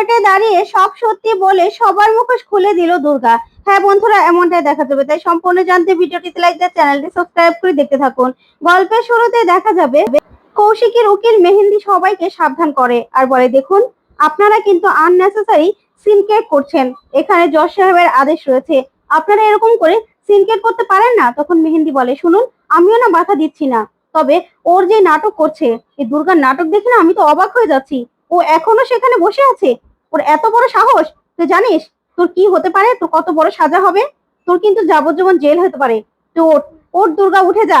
কোর্টে দাঁড়িয়ে সব সত্যি বলে সবার মুখোশ খুলে দিল দুর্গা। হ্যাঁ বন্ধুরা, এমনটাই দেখা যাবে তাই সম্পূর্ণ জানতে ভিডিওটিতে লাইক দিয়ে চ্যানেলটি সাবস্ক্রাইব করে দেখতে থাকুন। গল্পের শুরুতে দেখা যাবে কৌশিকের উকিল মেহেন্দি সবাইকে সাবধান করে। আর বলে, দেখুন, আপনারা কিন্তু আননেসেসারি সিনকেট করছেন। এখানে জজ সাহেবের আদেশ রয়েছে। আপনারা এরকম করে সিনকেট করতে পারেন না? তখন মেহেন্দি বলে, শুনুন, আমিও না বাধা দিচ্ছি না। তবে ওর যে নাটক করছে, এই দুর্গার নাটক দেখে না আমি তো অবাক হয়ে যাচ্ছি। ও এখনও সেখানে বসে আছে? ওর এত বড় সাহস? তুই জানিস তোর কি হতে পারে? তোর কত বড় সাজা হবে? তোর কিন্তু যাবজ্জীবন জেল হতে পারে। তো ওর দুর্গা উঠে যা।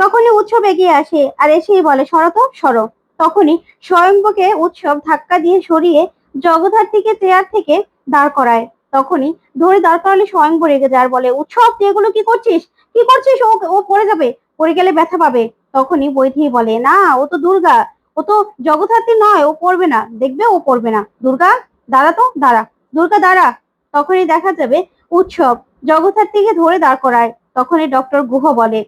তখনই উৎসব এগিয়ে আসে আর এসেই বলে সরত সরো। তখনই স্বয়ংবকে উৎসব ধাক্কা দিয়ে সরিয়ে জগদ্ধাত্রীকে চেয়ার থেকে দাঁড় করায়। তখনই ধরে দাঁড় করালে স্বয়ংব রেগে যায় বলে, উৎসব, তুই এগুলো কি করছিস? কি করছিস? ও পড়ে যাবে, পড়ে গেলে ব্যথা পাবে। তখনই বৈধি বলে, না, ও তো দুর্গা। ও তো জগদ্ধাত্রী নয়, ও পড়বে না। দেখবে ও পড়বে না। দুর্গা, দাঁড়া তো, দাঁড়া। দুর্গা, দাঁড়া। তখনই দেখা যাবে উৎসব। জগদ্ধাত্রীকে ধরে দাঁড় করায়। তখনই ডক্টর গুহ বলে,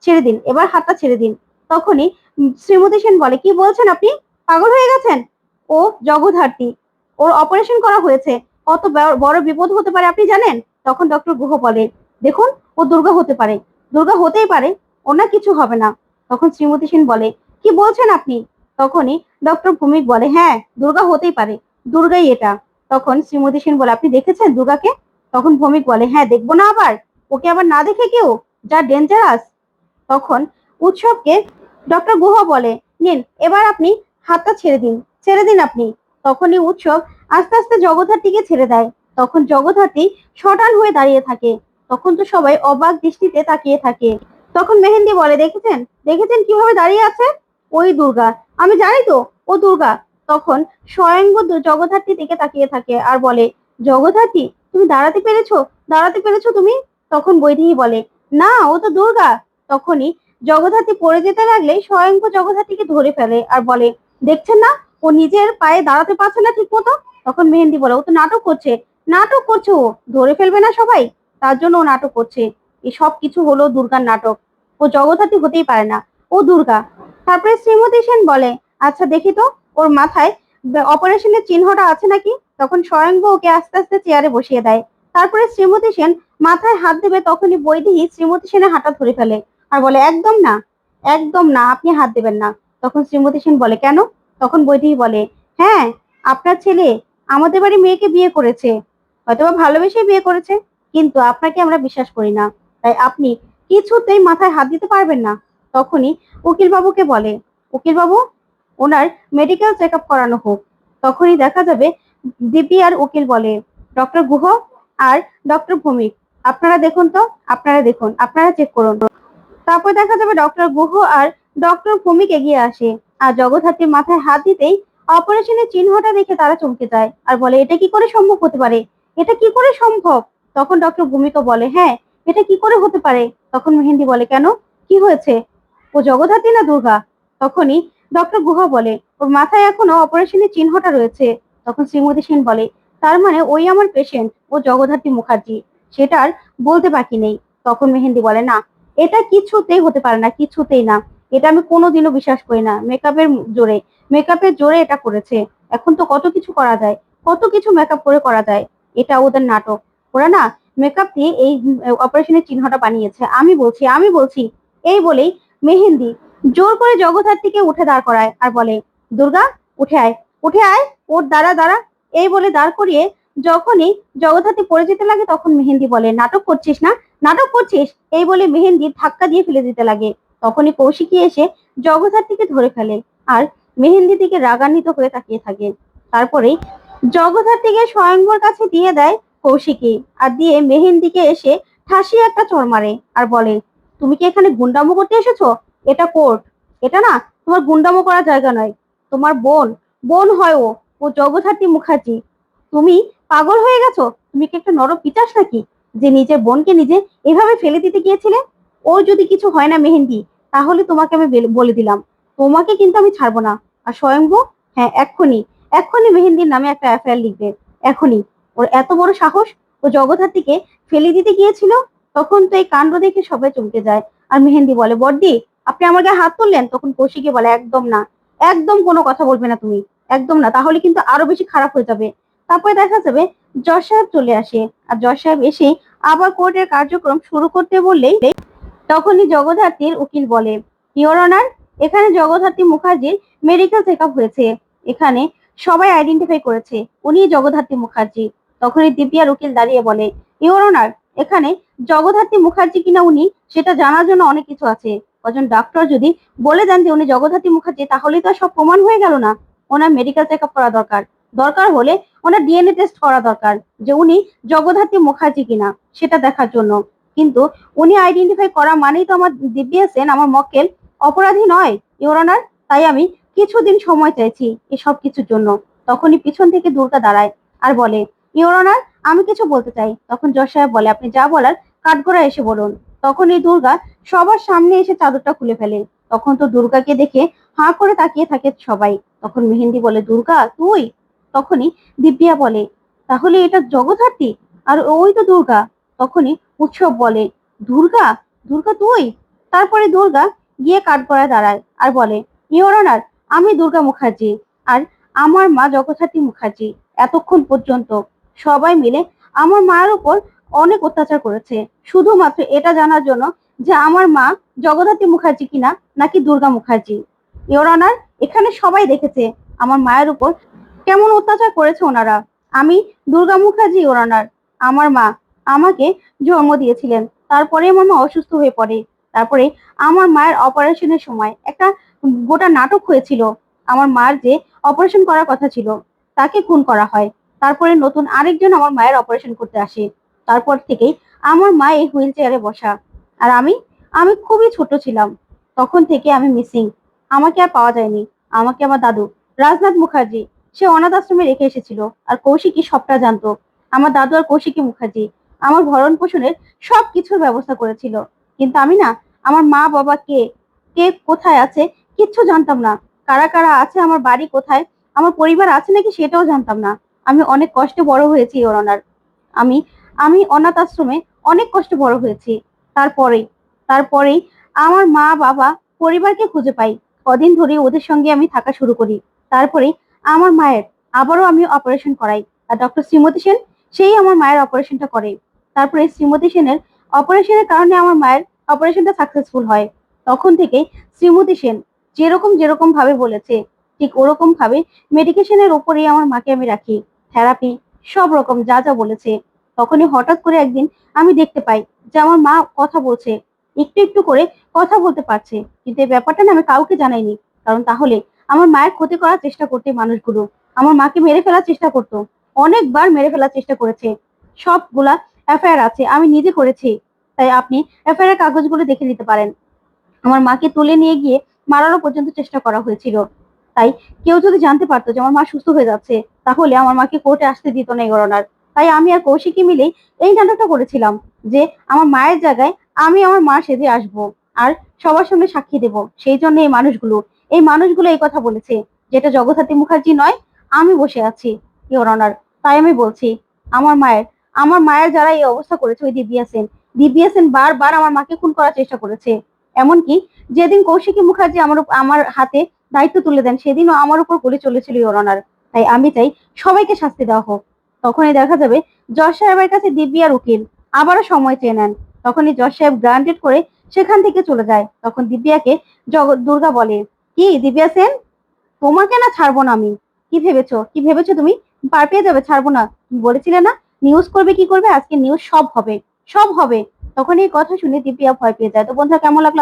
ছেড়ে দিন, এবার হাতটা ছেড়ে দিন। তখনই শ্রীমতী সেন বলে, কি বলছেন আপনি? পাগল হয়ে গেছেন? ও জগদ্ধাত্রী, ওর অপারেশন করা হয়েছে। কত বড়- বড় বিপদ হতে পারে, আপনি জানেন? তখন ডক্টর গুহ বলে, দেখুন, ও দুর্গা হতে পারে। দুর্গা হতেই পারে ওনার কিছু হবে না। তখন শ্রীমতী সেন বলে, কি বলছেন আপনি? তখনই ডক্টর ভূমিক বলে হ্যাঁ দুর্গা হতেই পারে, দুর্গাই এটা। তখন শ্রীমতী সেন বলে, আপনি দেখেছেন দুর্গাকে? তখন ভৌমিক বলে হ্যাঁ দেখব না আবার, ওকে আবার না দেখে কেউ? যা ডেঞ্জারাস তখন উৎসবকে ডক্টর গুহ বলে, নিন, এবার আপনি হাতটা ছেড়ে দিন ছেড়ে দিন আপনি। তখনই উৎসব আস্তে আস্তে জগদ্ধাত্রীকে ছেড়ে দেয়। তখন জগদ্ধাত্রী শটান হয়ে দাঁড়িয়ে থাকে। তখন তো সবাই অবাক দৃষ্টিতে তাকিয়ে থাকে। তখন মেহেন্দি বলে, দেখেছেন? দেখেছেন কীভাবে দাঁড়িয়ে আছে ওই দুর্গা। আমি জানি তো, ও দুর্গা। তখন স্বয়ংব দু- জগদ্ধাত্রী দিকে তাকিয়ে থাকে আর বলে, জগদ্ধাত্রী, তুমি দাঁড়াতে পেরেছ? দাঁড়াতে পেরেছ তুমি? তখন বৈদেহী বলে, না, ও তো দুর্গা। তখনই জগদ্ধাত্রী পড়ে যেতে লাগলে স্বয়ংব জগদ্ধাত্রীকে ধরে ফেলে আর বলে, দেখছেন না, ও নিজের পায়ে দাঁড়াতে পারছে না ঠিক মতো তখন মেহেন্দি বলে, ও তো নাটক করছে। নাটক করছে ও? ধরে ফেলবে না সবাই? তার জন্য ও নাটক করছে। এই সব কিছু হলো দুর্গার নাটক। ও জগদ্ধাত্রী হতেই পারে না। ও দুর্গা তারপরে শ্রীমতী সেন বলে আচ্ছা দেখি তো, ওর মাথায় অপারেশনের চিহ্নটা আছে নাকি? তখন স্বয়ংব ওকে আস্তে আস্তে চেয়ারে বসিয়ে দেয়। তারপরে শ্রীমতী সেন মাথায় হাত দেবে তখনই বৈদেহী শ্রীমতী সেনের হাতটা ধরে ফেলে আর বলে, একদম না একদম না, আপনি হাত দেবেন না। তখন শ্রীমতী সেন বলে, কেন? তখন বৈদেহী বলে হ্যাঁ আপনার ছেলে আমাদের বাড়ি মেয়েকে বিয়ে করেছে, হয়তোবা ভালোবেসে বিয়ে করেছে, কিন্তু আপনাকে আমরা বিশ্বাস করি না, তাই আপনি কিছুতেই মাথায় হাত দিতে পারবেন না। তখনই উকিল বাবুকে বলে উকিল বাবু ওনার মেডিকেল চেক করানো হোক। তখনই দেখা যাবে দিপি আর উকিল বলে, ডক্টর গুহ আর ডক্টর ভৌমিক, আপনারা দেখুন তো, আপনারা দেখুন, আপনারা চেক করুন। তারপর দেখা যাবে ডক্টর গুহ আর ডক্টর ভৌমিক এগিয়ে আসে আর জগদ্ধাত্রীর মাথায় হাত দিতেই অপারেশনের চিহ্নটা দেখে তারা চমকে যায় আর বলে, এটা কি করে সম্ভব হতে পারে? এটা কি করে সম্ভব? তখন ডক্টর ভূমিকা বলে হ্যাঁ এটা কি করে হতে পারে? তখন মেহেন্দি বলে, কেন? কি হয়েছে? ও জগদ্ধাত্রী না দুর্গা? তখনই ডক্টর গুহা বলে, ওর মাথায় এখনও অপারেশনের চিহ্নটা রয়েছে। তখন শ্রীমতী সেন বলে, তার মানে ওই আমার পেশেন্ট ও জগদ্ধাত্রী মুখার্জি। সেটা আর বলতে বাকি নেই। তখন মেহেন্দি বলে, না, এটা কিছুতেই হতে পারে না, কিছুতেই না। এটা আমি কোনোদিনও বিশ্বাস করি না। মেকআপের জোরে মেকআপের জোরে এটা করেছে। এখন তো কত কিছু করা যায়, কত কিছু মেকআপ করে করা যায়। এটা ওদের নাটক। ওরা না মেকআপ দিয়ে এই অপারেশনের চিহ্নটা বানিয়েছে। আমি বলছি আমি বলছি, এই বলেই মেহেন্দি। জোর করে জগদ্ধাত্রীকে উঠে দাঁড় করায় আর বলে, দুর্গা, উঠে আয় উঠে আয়, ওর দাঁড়া দাঁড়া এই বলে দাঁড় করিয়ে যখনই জগদ্ধাত্রী পড়ে যেতে লাগে তখন মেহেন্দি বলে, নাটক করছিস না? নাটক করছিস? এই বলে মেহেন্দি ধাক্কা দিয়ে ফেলে দিতে লাগে। তখনই কৌশিকী এসে জগদ্ধাত্রীকে ধরে ফেলে আর মেহেন্দি দিকে রাগান্বিত হয়ে তাকিয়ে থাকে। তারপরেই জগদ্ধাত্রীকে স্বয়ংবর কাছে দিয়ে দেয় কৌশিকী আর দিয়ে মেহেন্দিকে এসে ঠাসিয়ে একটা চর মারে আর বলে তুমি কি এখানে গুন্ডামো করতে এসেছ? এটা কোর্ট। এটা না, তোমার গুন্ডামো করার জায়গা নয়। তোমার বোন বোন হয় ও। ও জগদ্ধাত্রী মুখার্জি। তুমি পাগল হয়ে গেছো? তুমি কি একটা নরক পিচাস নাকি? যে নিজের বোনকে নিজে এভাবে ফেলে দিতে গিয়েছিলে? ওর যদি কিছু হয় না মেহেন্দি, তাহলে তোমাকে আমি বলে দিলাম। তোমাকে কিন্তু আমি ছাড়বো না। আর স্বয়ংভ? হ্যাঁ এক্ষুনি। এক্ষুনি মেহেন্দির নামে একটা এফআইআর লিখবে। এখনই ওর এত বড় সাহস? ও জগদ্ধাত্রীকে ফেলে দিতে গিয়েছিল? তখন তো এই কাণ্ড দেখে সবাই চমকে যায়। আর মেহেন্দি বলে বর্দি আপনি গায়ে হাত তুললেন? তখন কৌশিকে বলে, একদম না, একদম কোনো কথা বলবে না তুমি, একদম না, তাহলে কিন্তু আরও বেশি খারাপ হয়ে যাবে। তারপরে দেখা যাবে জজ সাহেব চলে আসে, আর জজ সাহেব এসে আবার কোর্টের কার্যক্রম শুরু করতে বললেই তখনই জগদ্ধাত্রীর উকিল বলে ইওর অনার এখানে জগদ্ধাত্রী মুখার্জির মেডিকেল চেক হয়েছে। এখানে সবাই আইডেন্টিফাই করেছে উনি জগদ্ধাত্রী মুখার্জি। তখনই দিব্যার উকিল দাঁড়িয়ে বলে ইওর অনার এখানে জগদ্ধাত্রী মুখার্জি কিনা উনি, সেটা জানার জন্য অনেক কিছু আছে। কজন ডাক্তার যদি বলে দেন যে উনি জগদ্ধাত্রী মুখার্জি তাহলে তো সব প্রমাণ হয়ে গেল না। ওনার মেডিকেল চেক আপ করা দরকার। দরকার হলে ওনার ডিএনএ টেস্ট করা দরকার যে উনি জগদ্ধাত্রী মুখার্জি কিনা, সেটা দেখার জন্য। কিন্তু উনি আইডেন্টিফাই করা মানেই তো আমার দিব্যা সেন, আমার মক্কেল অপরাধী নয় ইওর অনার তাই আমি কিছুদিন সময় চাইছি এসব কিছুর জন্য। তখনই পিছন থেকে দুর্গা দাঁড়ায় আর বলে ইওর অনার আমি কিছু বলতে চাই। তখন জজ সাহেব বলে, আপনি যা বলার কাঠগড়া এসে বলুন। তখন এই দুর্গা সবার সামনে এসে চাদরটা খুলে ফেলে। তখন তো দুর্গাকে দেখে হাঁ করে তাকিয়ে থাকে সবাই। তখন মেহেন্দি বলে, দুর্গা, তুই? তখনই দিব্যা বলে, তাহলে এটা জগদ্ধাত্রী? আর ওই তো দুর্গা। তখনই উৎসব বলে, দুর্গা দুর্গা তুই? তারপরে দুর্গা গিয়ে কাঠগড়ায় দাঁড়ায় আর বলে ইওর অনার আমি দুর্গা মুখার্জি। আর আমার মা জগদ্ধাত্রী মুখার্জি, এতক্ষণ পর্যন্ত। সবাই মিলে আমার মায়ের উপর অনেক অত্যাচার করেছে। শুধুমাত্র এটা জানার জন্য যে আমার মা জগদ্ধাত্রী মুখার্জি কিনা নাকি দুর্গা মুখার্জি। ইওর এখানে সবাই দেখেছে আমার মায়ের উপর কেমন অত্যাচার করেছে ওনারা। আমি দুর্গা মুখার্জি ইওর আমার মা আমাকে জন্ম দিয়েছিলেন। তারপরে আমার মা অসুস্থ হয়ে পড়ে। তারপরে আমার মায়ের অপারেশনের সময় একটা গোটা নাটক হয়েছিল। আমার মার যে অপারেশন করার কথা ছিল, তাকে খুন করা হয়। তারপরে নতুন আরেকজন আমার মায়ের অপারেশন করতে আসে। তারপর থেকেই আমার মা এই হুইল চেয়ারে বসা। আর আমি আমি খুবই ছোট ছিলাম। তখন থেকে আমি মিসিং আমাকে আর পাওয়া যায়নি। আমাকে আমার দাদু, রাজনাথ মুখার্জি, সে অনাথ আশ্রমে রেখে এসেছিল। আর কৌশিকী সবটা জানতো। আমার দাদু আর কৌশিকী মুখার্জি আমার ভরণ পোষণের সব কিছুর ব্যবস্থা করেছিল। কিন্তু আমি না, আমার মা বাবা কে কে কোথায় আছে কিচ্ছু জানতাম না। কারা কারা আছে, আমার বাড়ি কোথায়, আমার পরিবার আছে নাকি সেটাও জানতাম না। আমি অনেক কষ্টে বড় হয়েছি ওর আমি আমি অনাথ আশ্রমে অনেক কষ্টে বড় হয়েছি। তারপরেই তারপরেই আমার মা, বাবা পরিবারকে খুঁজে পাই। কদিন ধরে ওদের সঙ্গে আমি থাকা শুরু করি। তারপরে আমার মায়ের, আবারও আমি অপারেশন করাই। আর ডক্টর শ্রীমতী সেন, সেই আমার মায়ের অপারেশনটা করে। তারপরে শ্রীমতী সেনের অপারেশনের কারণে আমার মায়ের অপারেশনটা সাকসেসফুল হয়। তখন থেকে শ্রীমতী সেন যেরকম যেরকম ভাবে বলেছে, ঠিক ওরকম ভাবে মেডিকেশনের ওপরেই আমার মাকে আমি রাখি। থেরাপি, সব রকম যা যা বলেছে। তখনই হঠাৎ করে একদিন আমি দেখতে পাই যে আমার মা কথা বলছে, একটু একটু করে কথা বলতে পারছে। কিন্তু এই ব্যাপারটা না আমি কাউকে জানাইনি। কারণ তাহলে আমার মায়ের ক্ষতি করার চেষ্টা করতে মানুষগুলো, আমার মাকে মেরে ফেলার চেষ্টা করতো। অনেকবার মেরে ফেলার চেষ্টা করেছে। সবগুলা এফআইআর আছে, আমি নিজে করেছি। তাই আপনি এফআইআর কাগজগুলো দেখে নিতে পারেন। আমার মাকে তুলে নিয়ে গিয়ে মারারও পর্যন্ত চেষ্টা করা হয়েছিল। তাই কেউ যদি জানতে পারতো যে আমার মা সুস্থ হয়ে যাচ্ছে তাহলে আমার মাকে কোর্টে আসতে দিত না এই গণনার তাই আমি আর কৌশিকী মিলে এই নাটকটা করেছিলাম যে আমার মায়ের জায়গায় আমি আমার মা সেজে আসব আর সবার সামনে সাক্ষী দেব সেই জন্য এই মানুষগুলো। এই মানুষগুলো এই কথা বলেছে, যেটা জগদ্ধাত্রী মুখার্জি নয়, আমি বসে আছি ইওর অনার তাই আমি বলছি, আমার মায়ের আমার মায়ের যারা এই অবস্থা করেছে ওই দিব্যা সেন। দিব্যা সেন বারবার আমার মাকে খুন করার চেষ্টা করেছে। এমনকি যেদিন কৌশিকী মুখার্জি আমার আমার হাতে দায়িত্ব তুলে দেন, সেদিনও আমার উপর গুলি চলেছিল ইওর অনার তাই আমি চাই সবাইকে শাস্তি দেওয়া হোক। তখনই দেখা যাবে জজ সাহেবের কাছে দিব্যার উকিল। আবারও সময় চেয়ে নেন। তখনই জজ সাহেব গ্রান্টেড করে সেখান থেকে চলে যায়। তখন দিব্যাকে জগৎ দুর্গা বলে, কি দিব্যা সেন? তোমাকে না ছাড়বো না আমি। কি ভেবেছো? কি ভেবেছো তুমি? পার পেয়ে যাবে, ছাড়বো না। বলেছিলে না? নিউজ করবে, কি করবে? আজকে নিউজ সব হবে। সব হবে। তখন এই কথা শুনে দিব্যা ভয় পেয়ে যায়। তো বন্ধুরা, কেমন লাগল